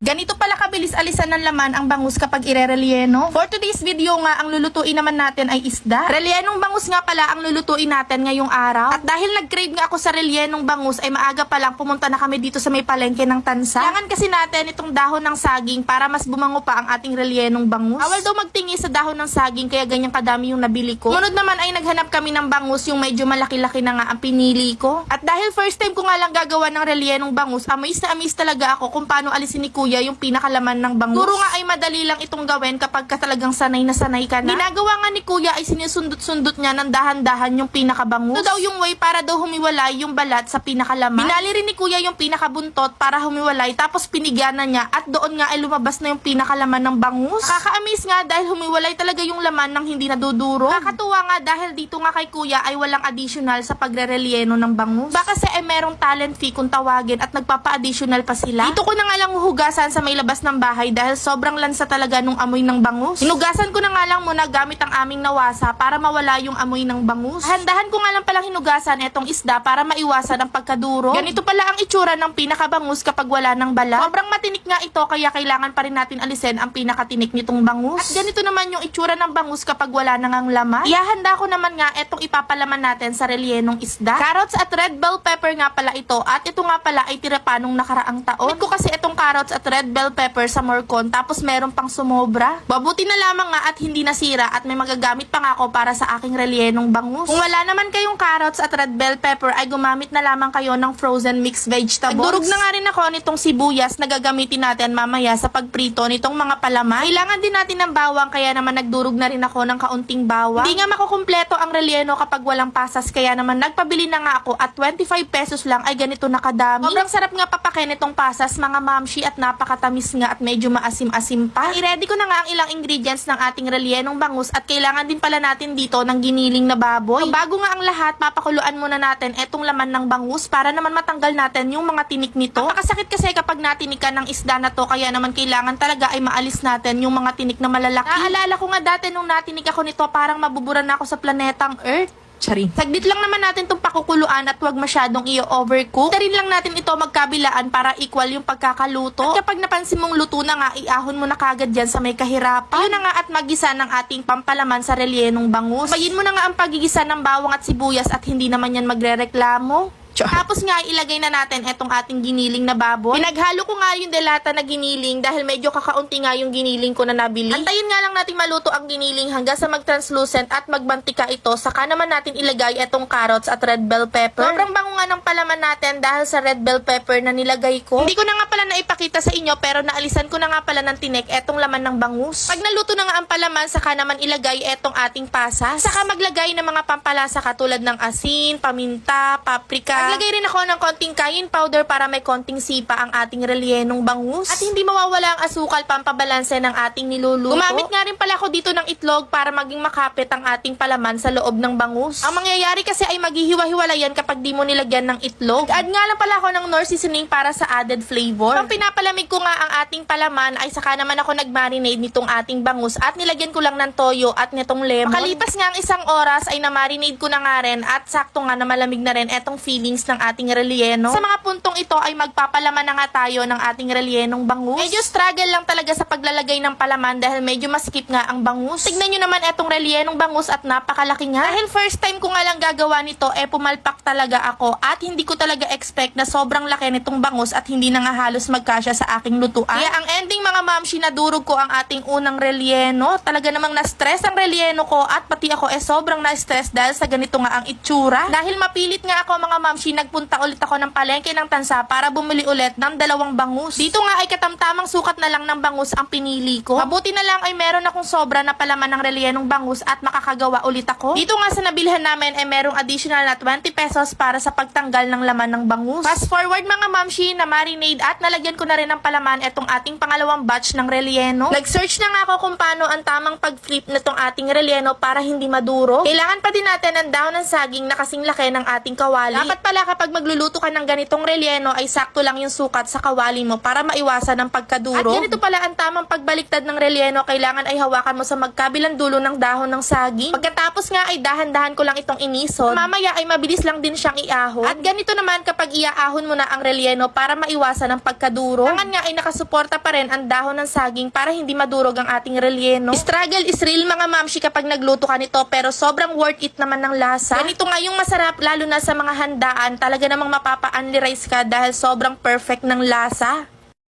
Ganito pala kabilis alisan ng laman ang bangus kapag irerelyeno. For today's video nga, ang lulutuin naman natin ay isda. Relyenong bangus nga pala ang lulutuin natin ngayong araw. At dahil nag-crave nga ako sa relyenong bangus, ay maaga pa lang pumunta na kami dito sa may palengke ng tansa. Kailangan kasi natin itong dahon ng saging para mas bumango pa ang ating relyenong bangus. Awal daw magtingi sa dahon ng saging kaya ganyan kadami yung nabili ko. Munod naman ay naghanap kami ng bangus yung medyo malaki-laki na nga ang pinili ko. At dahil first time ko nga lang gagawa ng relyenong bangus, amaze na amaze talaga ako kung paano alisin ni kuya yung pinakalaman ng bangus. Turo nga ay madali lang itong gawin kapag ka talagang sanay na sanay ka na. Ginagawa nga ni kuya ay sinusundot-sundot niya ng dahan-dahan yung pinakabangus. Ito daw yung way para daw humiwalay yung balat sa pinakalaman. Binali rin ni kuya yung pinakabuntot para humiwalay tapos pinigana niya at doon nga ay lumabas na yung pinakalaman ng bangus. Nakaka-amaze nga dahil humiwalay talaga yung laman ng hindi naduduro. Nakakatuwa nga dahil dito nga kay kuya ay walang additional sa pagrerelyeno ng bangus. Baka kasi ay merong talent fee kung tawagin at nagpapa-additional pa sila. Dito ko na nga lang huhugasan sa may labas ng bahay dahil sobrang lansa talaga nung amoy ng bangus. Hinugasan ko na nga lang muna gamit ang aming nawasa para mawala yung amoy ng bangus. Handahan ko nga lang palang hinugasan etong isda para maiwasan ang pagkaduro. Ganito pala ang itsura ng pinakabangus kapag wala ng balat. Sobrang matinik nga ito kaya kailangan pa rin natin alisin ang pinakatinik nitong bangus. At ganito naman yung itsura ng bangus kapag wala nang ang laman. Ihahanda ko naman nga etong ipapalaman natin sa relyenong isda. Carrots at red bell pepper nga pala ito at ito nga pala ay tira pa nakaraang taon. Need ko kasi itong carrots at red bell pepper sa Morcon tapos meron pang sumobra. Babuti na lamang nga at hindi nasira at may magagamit pa nga ako para sa aking relyenong bangus. Kung wala naman kayong carrots at red bell pepper ay gumamit na lamang kayo ng frozen mixed vegetables. Nagdurog na nga rin ako nitong sibuyas na gagamitin natin mamaya sa pagprito nitong mga palaman. Kailangan din natin ng bawang kaya naman nagdurog na rin ako ng kaunting bawang. Hindi nga makukumpleto ang relyeno kapag walang pasas kaya naman nagpabili na nga ako at 25 pesos lang ay ganito na kadami. Sobrang sarap nga papakin itong pasas mga mamshi at napakatamis nga at medyo maasim-asim pa. I-ready ko na nga ang ilang ingredients ng ating relyenong bangus at kailangan din pala natin dito ng giniling na baboy. So, bago nga ang lahat, papakuluan muna natin etong laman ng bangus para naman matanggal natin yung mga tinik nito. Napakasakit kasi kapag natinikan ng isda na to kaya naman kailangan talaga ay maalis natin yung mga tinik na malalaki. Naalala ko nga dati nung natinik ako nito parang mabuburan na ako sa planetang Earth. Charing. Saglit lang naman natin itong pakukuluan at huwag masyadong i-overcook. Tarin lang natin ito magkabilaan para equal yung pagkakaluto. At kapag napansin mong luto na nga, iahon mo na kagad dyan sa may kahirapan. Yun na nga at magisa ng ating pampalaman sa relyenong bangus. Bayin mo na nga ang pagigisa ng bawang at sibuyas at hindi naman yan magre-reklamo. Tapos nga, ilagay na natin itong ating giniling na baboy. Pinaghalo ko nga yung delata na giniling dahil medyo kakaunti nga yung giniling ko na nabili. Antayin nga lang natin maluto ang giniling hanggang sa mag-translucent at magbantika ito. Saka naman natin ilagay itong carrots at red bell pepper. Sobrang bango nga ng palaman natin dahil sa red bell pepper na nilagay ko. Hindi ko na nga pala naipakita sa inyo pero naalisan ko na nga pala ng tinik etong laman ng bangus. Pag naluto na nga ang palaman, saka naman ilagay etong ating pasas. Saka maglagay ng mga pampalasa katulad ng asin, paminta, paprika. Naglagay rin ako ng konting kayin powder para may konting sipa ang ating relyenong bangus. At hindi mawawala ang asukal pampabalanse ng ating niluluto. Gumamit nga rin pala ako dito ng itlog para maging makapit ang ating palaman sa loob ng bangus. Ang mangyayari kasi ay maghihiwa-hiwalayan kapag di mo nilagyan ng itlog. Add nga lang pala ako ng nor seasoning para sa added flavor. Pang pinapalamig ko nga ang ating palaman ay saka naman ako nagmarinate nitong ating bangus at nilagyan ko lang ng toyo at nitong lemon. Makalipas nga ang isang oras ay na-marinate ko na nga rin at sakto nga na malamig na rin etong feelings ng ating relyeno. Sa mga puntong ito ay magpapalaman na nga tayo ng ating relyenong bangus. Medyo struggle lang talaga sa paglalagay ng palaman dahil medyo maskip nga ang bangus. Tignan nyo naman etong relyenong bangus at napakalaki nga. Dahil first time ko nga lang gagawa nito, eh pumalpak talaga ako at hindi ko talaga expect na sobrang laki nitong bangus at hindi na nga halos magkasya sa aking lutuan. Kaya ang ending mga mamshi, nadurog ko ang ating unang relyeno. Talaga namang na-stress ang relyeno ko at pati ako eh sobrang na-stress dahil sa ganito nga ang itsura. Dahil mapilit nga ako mga mamshi, nagpunta ulit ako ng palengke ng tansa para bumili ulit ng dalawang bangus. Dito nga ay katamtamang sukat na lang ng bangus ang pinili ko. Mabuti na lang ay meron akong sobra na palaman ng relyenong bangus at makakagawa ulit ako. Dito nga sa nabilhan namin ay merong additional na 20 pesos para sa pagtanggal ng laman ng bangus. Fast forward mga mamshi na marinade at nalagyan ko na rin ng palaman itong ating pangalawang batch ng relyeno. Nag-search na nga ako kung paano ang tamang pag-flip nitong ating relyeno para hindi maduro. Kailangan pa din natin ng dahon ng saging na kasing laki ng ating kawali. Dapat pala pala kapag magluluto ka ng ganitong relleno ay sakto lang yung sukat sa kawali mo para maiwasan ng pagkaduro. At ganito pala ang tamang pagbaliktad ng relleno, kailangan ay hawakan mo sa magkabilang dulo ng dahon ng saging. Pagkatapos nga ay dahan-dahan ko lang itong inisod. Mamaya ay mabilis lang din siyang iahon. At ganito naman kapag iaahon mo na ang relleno para maiwasan ng pagkaduro. Tangan nga ay nakasuporta pa rin ang dahon ng saging para hindi madurog ang ating relleno. Struggle is real mga mamshi kapag nagluto ka nito pero sobrang worth it naman ng lasa. Ganito nga yung masarap lalo na sa mga handaan. Talaga namang mapapa-unli rice ka dahil sobrang perfect ng lasa.